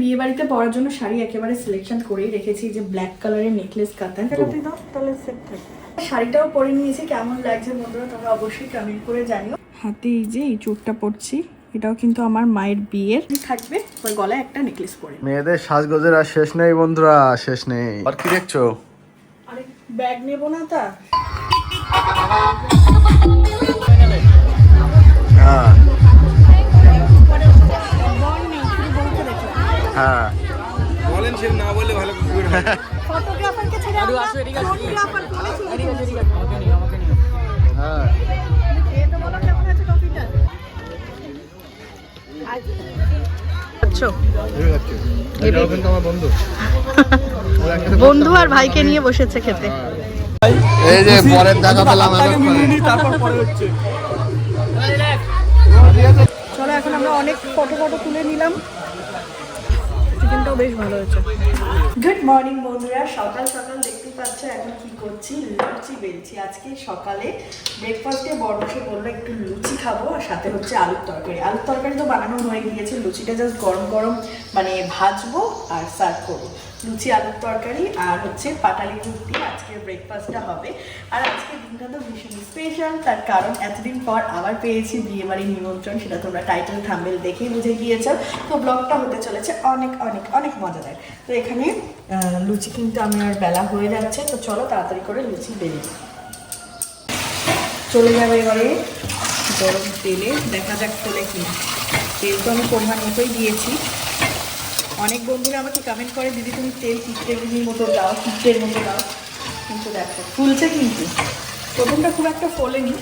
বিয়ে বাড়িতে পরার জন্য শাড়ি একেবারে সিলেকশন করেই রেখেছি যে ব্ল্যাক কালারের নেকলেস কাতান। তাহলে সেট শাড়িটাও পরে নিয়েছি কেমন লাগছে বন্ধুরা তোমরা অবশ্যই কমেন্ট করে জানিও। হাতে এই যে এই চোখটা পরছি এটাও কিন্তু আমার মায়ের বিয়ের। থাকবে ওই গলায় একটা নেকলেস পরে। মেয়েদের সাজগোজের আর শেষ নেই বন্ধুরা শেষ নেই। আর কি দেখছ? আরে ব্যাগ নেব না তা? হ্যাঁ। হ্যাঁ। বলেন সে না বলে ভালো করে ফটোগ্রাফারকে ছেড়ে আমরা ফটোগ্রাফার করেছি হ্যাঁ। খেয়ে তো বলো কেমন আছে কফিটা আচ্ছা। বন্ধু। আর ভাইকে নিয়ে বসেছে খেতে। এই যে পরের দেখা পেলাম এতক্ষণে। তারপর পরে হচ্ছে। চলো এখন আমরা অনেক ফটো ফটো তুলে নিলাম। চিকেনটাও বেশ ভালো হয়েছে। গুড মর্নিং বন্ধুরা। সকাল সকাল দেখতে পাচ্ছ, এখন কি করছি? লুচি বেলছি। আজকে সকালে ব্রেকফাস্টে সে বলল, একটু লুচি খাব আর সাথে হচ্ছে আলুর তরকারি। আলুর তরকারি তো বানানো হয়ে গিয়েছে। লুচিটা জাস্ট গরম গরম মানে ভাজবো আর সার্ভ করব। লুচি, আলুর তরকারি আর হচ্ছে পাটালি দিয়ে আজকের ব্রেকফাস্টটা হবে। আর আজকের দিনটা তো ভীষণ স্পেশাল তার কারণ এতদিন পর আবার পেয়েছি বিয়ে বাড়ির নিমন্ত্রণ, সেটা তোমরা টাইটেল থাম্বেল দেখেই বুঝে গিয়েছ। তো ব্লগটা হতে চলেছে অনেক অনেক অনেক মজাদার। তো এখানে লুচি কিন্তু আমি আর বেলা হয়ে যাচ্ছে, তো চলো তাড়াতাড়ি করে লুচি বেরিয়ে চলে যাবে এবারে গরম তেলে, দেখা যাক তোলে কি। তেল তো আমি পরিমাণ মতোই দিয়েছি। অনেক বন্ধুরা আমাকে কমেন্ট করে, দিদি, তুমি তেল পিঁপড়েগুলির মতো দাও পিঁপড়ের মতো দাও। কিন্তু দেখো, ফুলছে কিন্তু। প্রথমটা খুব একটা ফোলেনি।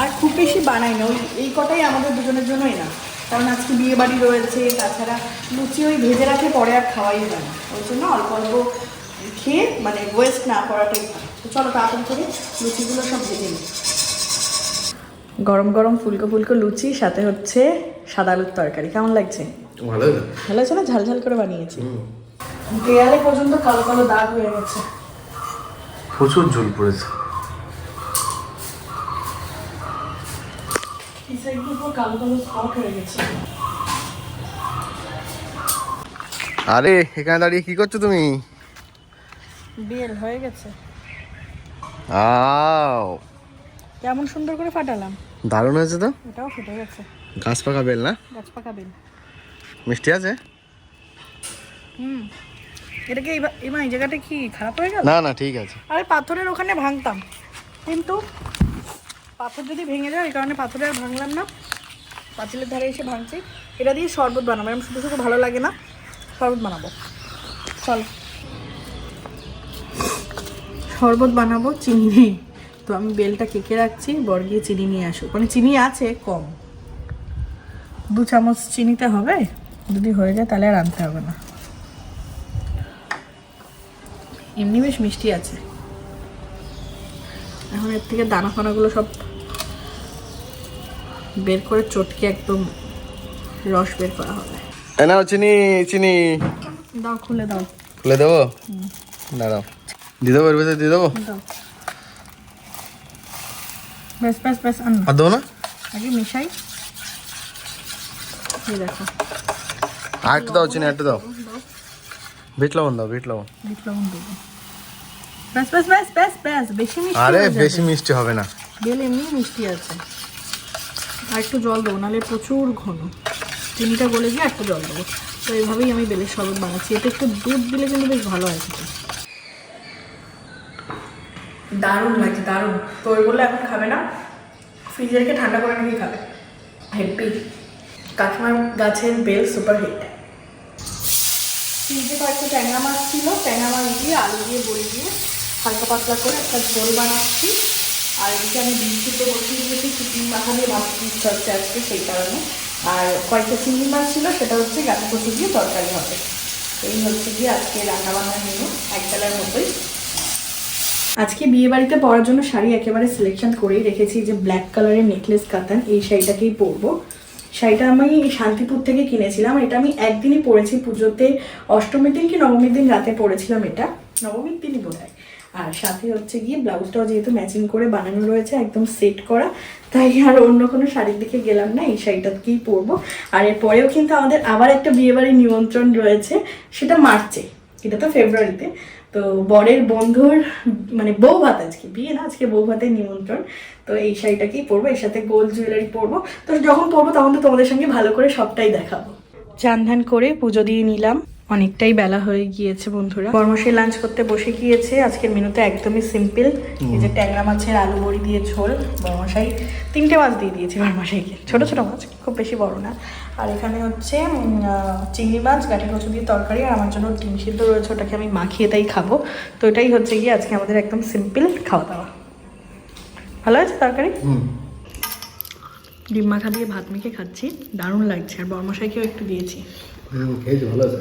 আর খুব বেশি বানাই না ওই, এই কটাই আমাদের দুজনের জন্যই না। কারণ আজকে বিয়ে বাড়ি রয়েছে, তাছাড়া লুচি ওই ভেজে রাখে, পরে আর খাওয়াই হয় না। ওই জন্য অল্প অল্প খেয়ে মানে ওয়েস্ট না করাটাই তো চলো তাড়াতাড়ি করে লুচিগুলো সব ভেজে নিই। গরম গরম ফুলকো ফুলকো লুচি, সাথে হচ্ছে সাদা আলুর তরকারি। কেমন লাগছে? ভালো। ভালো আছে না ঝাল ঝাল করে বানিয়েছি। দেয়ালে পর্যন্ত কালো কালো দাগ হয়ে গেছে। প্রচুর ঝুল পড়েছে। এই সাইডগুলো পুরো কালো কালো স্পট গেছে। আরে এখানে দাঁড়িয়ে কি করছ তুমি? বেল হয়ে গেছে। আও। কেমন সুন্দর করে ফাটালাম। দারুণ হয়েছে তো? এটাও ফেটে গেছে। গাছ পাকা বেল না? গাছ পাকা বেল। মিষ্টি আছে? হুম। এটা কি এবার এই জায়গাটা কি খারাপ হয়ে গেল? না না ঠিক আছে। আরে পাথরের ওখানে ভাঙতাম। কিন্তু পাথর যদি ভেঙে যায় এই কারণে পাথরে আর ভাঙলাম না। পাঁচিলের ধারে এসে ভাঙছি। এটা দিয়ে শরবত বানাবো। এরকম শুধু শুধু ভালো লাগে না। শরবত বানাবো। চল। শরবত বানাবো চিনি তো আমি বেলটা কেকে রাখছি। বর গিয়ে চিনি নিয়ে আসুক। মানে চিনি আছে কম। দু চামচ চিনিতে হবে? যদি হয়ে যায় তাহলে আর আনতে হবে না। এমনি বেশ মিষ্টি আছে। এখন এর থেকে দানা ফানাগুলো সব বের করে চটকে একদম রস বের করা হবে। নাও চিনি চিনি। দাও খুলে দাও। খুলে দেবো? দাঁড়াও। দিয়ে দেবো এর ভেতরে দিয়ে দেবো? দাও। ব্যাস ব্যাস ব্যাস আন। আর দেবো না? আগে মিশাই। দেখো। একটু দাও বিট লবণ দাও বিট লবণ। বিট লবণ দেবো। ব্যাস ব্যাস ব্যাস ব্যাস ব্যাস বেশি মিষ্টি আরে বেশি মিষ্টি হবে না। বেল এমনি মিষ্টি আছে। আর একটু জল দেবো নাহলে প্রচুর ঘন। চিনিটা গলে গিয়ে একটু জল দেবো। তো এইভাবেই আমি বেলের শরবত বানাচ্ছি। এতে একটু দুধ দিলে কিন্তু বেশ ভালো হয় খেতে। দারুণ লাগছে দারুণ। তো ওই বললে এখন খাবে না। ফ্রিজে রেখে ঠান্ডা করে নাকি খাবে। হেপি কাকিমার গাছের বেল সুপার হিট ফ্রিজে কয়েকটা ট্যাংরা মাছ ছিল। ট্যাংরা মাছ দিয়ে আলু দিয়ে বড়ি দিয়ে হালকা পাতলা করে একটা ঝোল বানাচ্ছি। আর এদিকে আমি ডিম সিদ্ধ বসিয়ে দিয়েছি, চিকেন মাথা দিয়ে ভাত ইচ্ছা হচ্ছে আজকে সেই কারণে। আর কয়েকটা চিংড়ি মাছ ছিল, সেটা হচ্ছে গাছে কচু দিয়ে তরকারি হবে। এই হচ্ছে গিয়ে আজকে রান্নাবান্নার মেনু একবেলার মতোই। আজকে বিয়ে বাড়িতে পরার জন্য শাড়ি একেবারে সিলেকশন করেই রেখেছি যে ব্ল্যাক কালারের নেকলেস কাতান, এই শাড়িটাকেই পরবো। শাড়িটা আমি শান্তিপুর থেকে কিনেছিলাম। এটা আমি একদিনই পরেছি পুজোতে। অষ্টমীর দিন কি নবমীর দিন রাতে পরেছিলাম এটা? নবমীর দিনই বোধ আর সাথে হচ্ছে গিয়ে ব্লাউজটাও যেহেতু ম্যাচিং করে বানানো রয়েছে, একদম সেট করা, তাই আর অন্য কোনো শাড়ির দিকে গেলাম না, এই শাড়িটাকেই পরবো। আর এরপরেও কিন্তু আমাদের আবার একটা বিয়েবাড়ির নিমন্ত্রণ রয়েছে, সেটা মার্চে। এটা তো ফেব্রুয়ারিতে। তো বরের বন্ধুর মানে বউ ভাত আজকে বিয়ে না আজকে বউ ভাতের নিমন্ত্রণ। তো এই শাড়িটাকেই পরবো এর সাথে গোল্ড জুয়েলারি পরবো। তো যখন পরবো তখন তো তোমাদের সঙ্গে ভালো করে সবটাই দেখাবো। চান করে পুজো দিয়ে নিলাম। অনেকটাই বেলা হয়ে গিয়েছে বন্ধুরা। বর্মশে লাঞ্চ করতে বসে গিয়েছে। আজকের মেনুতে একদমই সিম্পল এই যে ট্যাংরা মাছের আলু বড়ি দিয়ে ঝোল বর্মশাই তিনটে মাছ দিয়ে দিয়েছি বর্মশাইকে। ছোট ছোট মাছ খুব বেশি বড় না। আর এখানে হচ্ছে চিংড়ি মাছ গাঠি কচু দিয়ে তরকারি আর আমার জন্য ডিম সিদ্ধ রয়েছে ওটাকে আমি মাখিয়ে তাই খাব। তো এটাই হচ্ছে গিয়ে আজকে আমাদের একদম সিম্পল খাওয়া দাওয়া ভালো আছে তরকারি? হুম। ডিম মাখা দিয়ে ভাত মেখে খাচ্ছি দারুণ লাগছে। আর বর্মশাইকেও একটু দিয়েছি। ভালো আছে।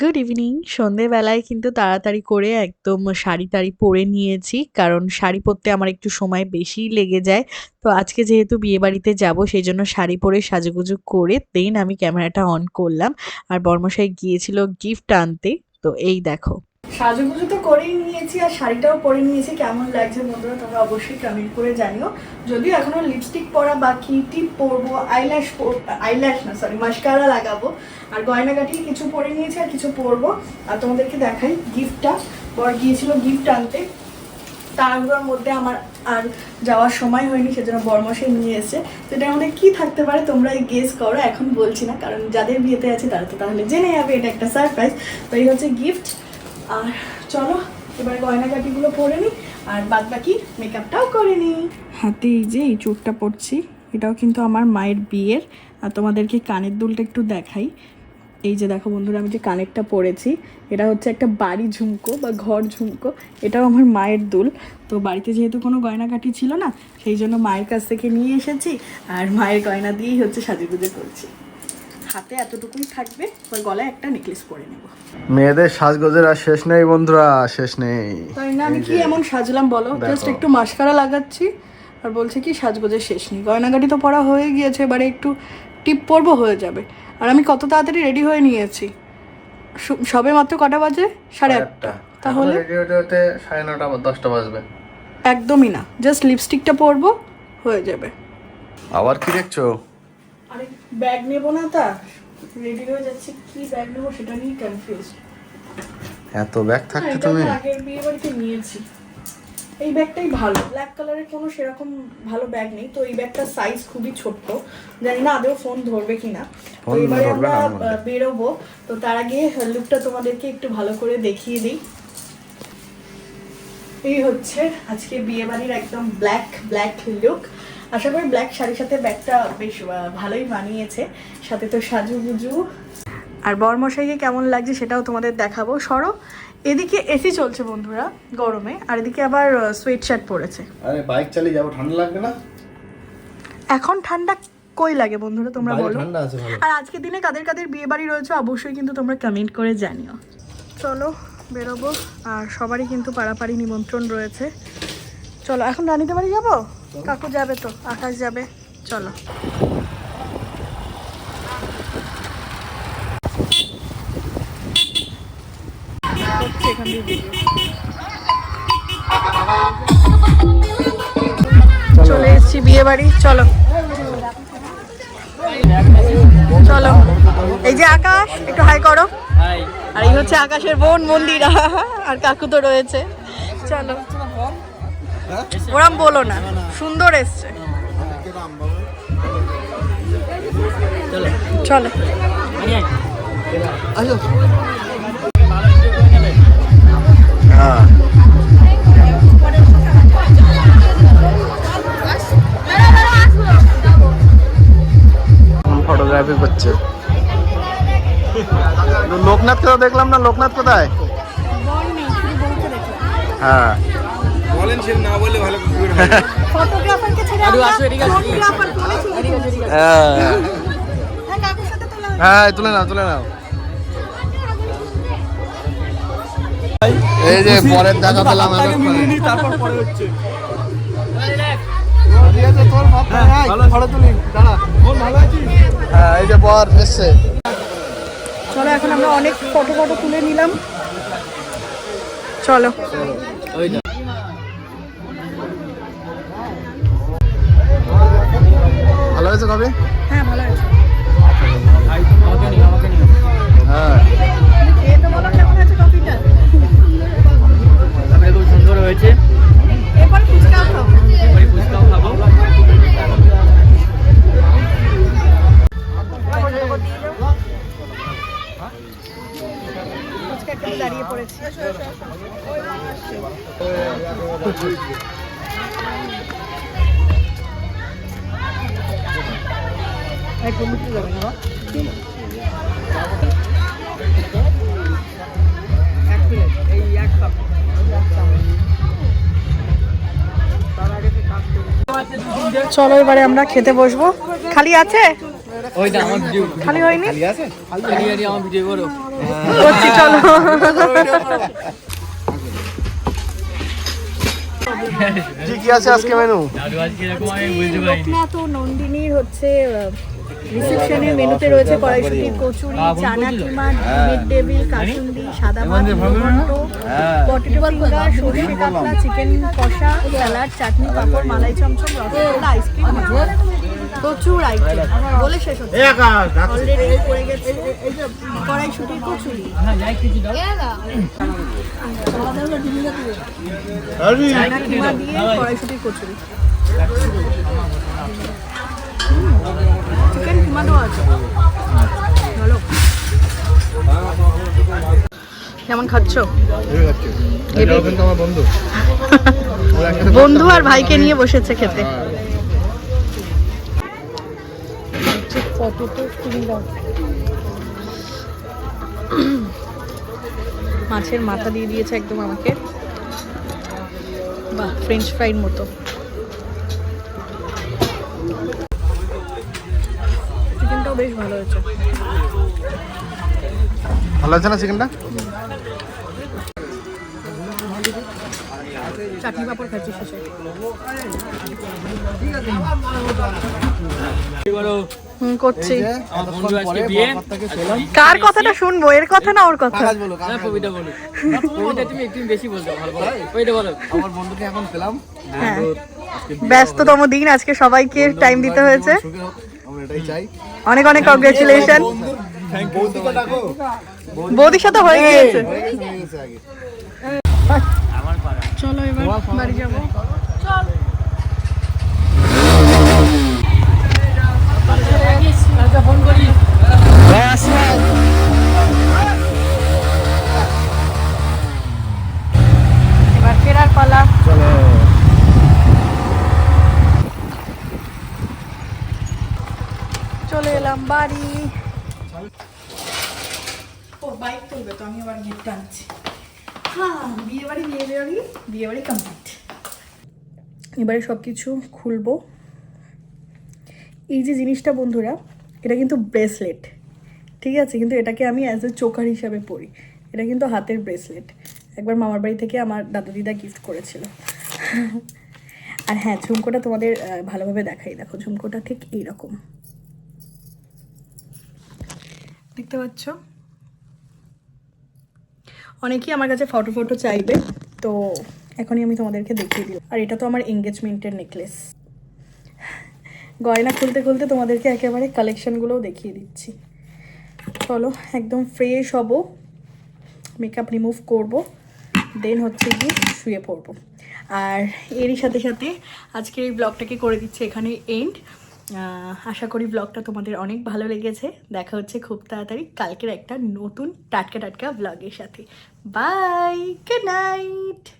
গুড ইভিনিং সন্ধেবেলায় কিন্তু তাড়াতাড়ি করে একদম শাড়ি টাড়ি পরে নিয়েছি, কারণ শাড়ি পরতে আমার একটু সময় বেশি লেগে যায়। তো আজকে যেহেতু বিয়েবাড়িতে যাব সেই জন্য শাড়ি পরে সাজুগুজু করে দেন আমি ক্যামেরাটা অন করলাম। আর বর্মশাই গিয়েছিল গিফট আনতে, তো এই দেখো। সাজুগুজু তো করেই নিয়েছি আর শাড়িটাও পরে নিয়েছি। কেমন লাগছে বন্ধুরা, তোমরা অবশ্যই কমেন্ট করে জানিও। যদিও এখনও লিপস্টিক পরা বাকি টিপ পরবো আইল্যাশ আইল্যাশ না সরি মাস্কারা লাগাবো। আর গয়নাগাটি কিছু পরে নিয়েছি আর কিছু পরবো। আর তোমাদেরকে দেখাই গিফটটা বর গিয়েছিল গিফট আনতে। তাড়াহুড়োর মধ্যে আমার আর যাওয়ার সময় হয়নি, সেজন্য বরমশে নিয়ে এসেছে তো এটার মধ্যে কী থাকতে পারে তোমরা এই গেস করো, এখন বলছি না। কারণ যাদের বিয়েতে আছে তারা তো তাহলে জেনে যাবে, এটা একটা সারপ্রাইজ তো এই হচ্ছে গিফট আর চলো, এবার গয়নাগাটিগুলো পরে নিই আর বাদ বাকি মেকআপটাও করে নিই হাতে এই যে এই চুটটা পরছি এটাও কিন্তু আমার মায়ের বিয়ের, আর তোমাদেরকে কানের দুলটা একটু দেখাই। এই যে দেখো বন্ধুরা, আমি যে কানেরটা পরেছি, এটা হচ্ছে একটা বাড়ি ঝুমকো বা ঘর ঝুমকো, এটাও আমার মায়ের দুল। তো বাড়িতে যেহেতু কোনো গয়নাকাটি ছিল না, সেই জন্য মায়ের কাছ থেকে নিয়ে এসেছি, আর মায়ের গয়না দিয়েই হচ্ছে সাজুগুজু করছি। হাতে এতটুকুই থাকবে ওর গলায় একটা নেকলেস পরে নেব। মেয়েদের সাজগোজের আর শেষ নেই বন্ধুরা শেষ নেই। তাই না? আমি কি এমন সাজলাম বলো? জাস্ট একটু মাস্কারা লাগাচ্ছি আর বলছে কি সাজগোজের শেষ নেই। গয়নাগাটি তো পরা হয়ে গিয়েছে এবারে একটু টিপ পরবো হয়ে যাবে। আর আমি কত তাড়াতাড়ি রেডি হয়ে নিয়েছি। সবে মাত্র কটা বাজে? সাড়ে আটটা। তাহলে? সাড়ে নটা দশটা বাজবে। একদমই না। জাস্ট লিপস্টিকটা পরবো হয়ে যাবে। আবার কি দেখছ? ব্যাগ নেব না তা? রেডি হয়ে যাচ্ছে কি ব্যাগ নেব সেটা নিয়ে কনফিউজ এত ব্যাগ থাকতে তুমি? আগের বিয়ে বাড়িতে নিয়েছি। এই ব্যাগটাই ভালো। ব্ল্যাক কালারের কোনো সেরকম ভালো ব্যাগ নেই। তো এই ব্যাগটার সাইজ খুবই ছোট্ট। জানি না আদেও ফোন ধরবে কিনা। তো এবারে আমরা হয়। বেরোবো। তো তার আগে লুকটা তোমাদেরকে একটু ভালো করে দেখিয়ে দিই। এই হচ্ছে আজকে বিয়ে বাড়ির একদম ব্ল্যাক ব্ল্যাক লুক আশা করি ব্ল্যাক শাড়ির সাথে ব্যাগটা বেশ ভালোই মানিয়েছে। সাথে তো সাজুগুজু আর বরমশাইকে কেমন লাগছে সেটাও তোমাদের দেখাবো। সরো এদিকে এসি চলছে বন্ধুরা গরমে আর এদিকে আবার সোয়েট শার্ট পরেছে। আরে বাইক চালিয়ে যাব ঠান্ডা লাগবে না? এখন ঠান্ডা কই লাগে বন্ধুরা তোমরা বলো? আর আজকের দিনে কাদের কাদের বিয়ে বাড়ি রয়েছে অবশ্যই কিন্তু তোমরা কমেন্ট করে জানিও। চলো বেরোবো আর সবারই কিন্তু পাড়াপাড়ি নিমন্ত্রণ রয়েছে। চলো এখন রানীতে বাড়ি যাব? কাকু যাবে তো? আকাশ যাবে। চলো। এখান দিয়ে চলে এসেছি বিয়ে বাড়ি। চলো। চলো। এই যে আকাশ একটু হাই করো। আর এই হচ্ছে আকাশের বোন মন্দিরা। আর কাকু তো রয়েছে। চলো। ওরাম বলো না। সুন্দর এসছে। চলো। হ্যাঁ ফটোগ্রাফি করছে? লোকনাথ কোথাও দেখলাম না লোকনাথ কোথায়? হ্যাঁ। বলেন সে না বললে ভালো করে ফটোগ্রাফারকে ছেড়ে হ্যাঁ হ্যাঁ তোলা। হ্যাঁ তুলে নাও তুলে নাও। এই যে পরের দেখা পেলাম। তারপর পরে হচ্ছে। হ্যাঁ এই যে বর এসছে। চলো এখন আমরা অনেক ফটো ফটো তুলে নিলাম। চলো। ভালো হয়েছে কবে? হ্যাঁ ভালো আছে। হ্যাঁ। সুন্দর হয়েছে। এরপর ফুচকাও খাব। এবারে ফুচকাও খাব। দাঁড়িয়ে পড়েছি। চলো এবারে আমরা খেতে বসবো। খালি আছে? ওইটা আমার ভিডিও। খালি হয়নি? খালি খালি আমার ভিডিও করো। করছি চলো। কি কি আছে আজকে মেনু আজকে এরকম আমি বুঝতে পারিনি। তো নন্দিনীর হচ্ছে রিসেপশনের মেনুতে রয়েছে কড়াইশুটির কচুরি চানা কিমা মিড ডেভিল কাসুন্দি সাদা ভাত ঘন্ট পটেটো ফিঙ্গার সর্ষে কাতলা চিকেন কষা স্যালাড চাটনি পাঁপড় মালাই চমচম রসগোল্লা আইসক্রিম প্রচুর আইটেম বলে শেষ হচ্ছে। অলরেডি পড়ে গেছে। কড়াইশুটির কচুরি। চানা কিমা দিয়ে কড়াইশুটির কচুরি। কেমন খাচ্ছ? বন্ধু। আর ভাইকে নিয়ে বসেছে খেতে। মাছের মাথা দিয়ে দিয়েছে একদম আমাকে। বাহ ফ্রেঞ্চ ফ্রাইড মতো। চিকেনটাও বেশ ভালো হয়েছে। ভালো আছে না চিকেনটা? চাটনি পাপড় খাচ্ছি শেষে। কি করো হুম করছি আমার বন্ধু আজকে বিয়ে। কার কথাটা শুনব? এর কথা না ওর কথা? কবিতা বলো? কবিতা তুমি একটু বেশি বলছো কবিতা বলো। আমার বন্ধুকে এখন পেলাম হ্যাঁ। ব্যস্ততম দিন আজকে সবাইকে টাইম দিতে হয়েছে। সুখে হোক আমরা এটাই চাই। অনেক অনেক কংগ্রেচুলেশন বৌদির সাথে হয়ে গিয়েছে চলো এবার বাড়ি যাব। ফোন করি এবার ফেরার পালা চলে এলাম বাড়ি ও বাইক তুলবে তো আমি আবার গিফট আনছি। হ্যাঁ বিয়ে বাড়ি বিয়ে বাড়ি বিয়ে বাড়ি কমপ্লিট এবারে সব কিছু খুলবো। এই যে জিনিসটা বন্ধুরা এটা কিন্তু ব্রেসলেট ঠিক আছে? কিন্তু এটাকে আমি অ্যাজ এ চোকার হিসাবে পরি। এটা কিন্তু হাতের ব্রেসলেট একবার মামার বাড়ি থেকে আমার দাদু দিদা গিফট করেছিল। আর হ্যাঁ ঝুমকোটা তোমাদের ভালোভাবে দেখাই। দেখো ঝুমকোটা ঠিক এইরকম। দেখতে পাচ্ছ? অনেকেই আমার কাছে ফটো ফটো চাইবে, তো এখনই আমি তোমাদেরকে দেখিয়ে দিই আর এটা তো আমার এঙ্গেজমেন্টের নেকলেস গয়না খুলতে খুলতে তোমাদেরকে একেবারে কালেকশানগুলোও দেখিয়ে দিচ্ছি। চলো, একদম ফ্রেশ হব মেকআপ রিমুভ করব দেন হচ্ছে গিয়ে শুয়ে পড়ব। আর এরই সাথে সাথে আজকের এই ব্লগটাকে করে দিচ্ছে এখানে এন্ড আশা করি ব্লগটা তোমাদের অনেক ভালো লেগেছে। দেখা হচ্ছে খুব তাড়াতাড়ি কালকের একটা নতুন টাটকা টাটকা ব্লগের সাথে। Bye good night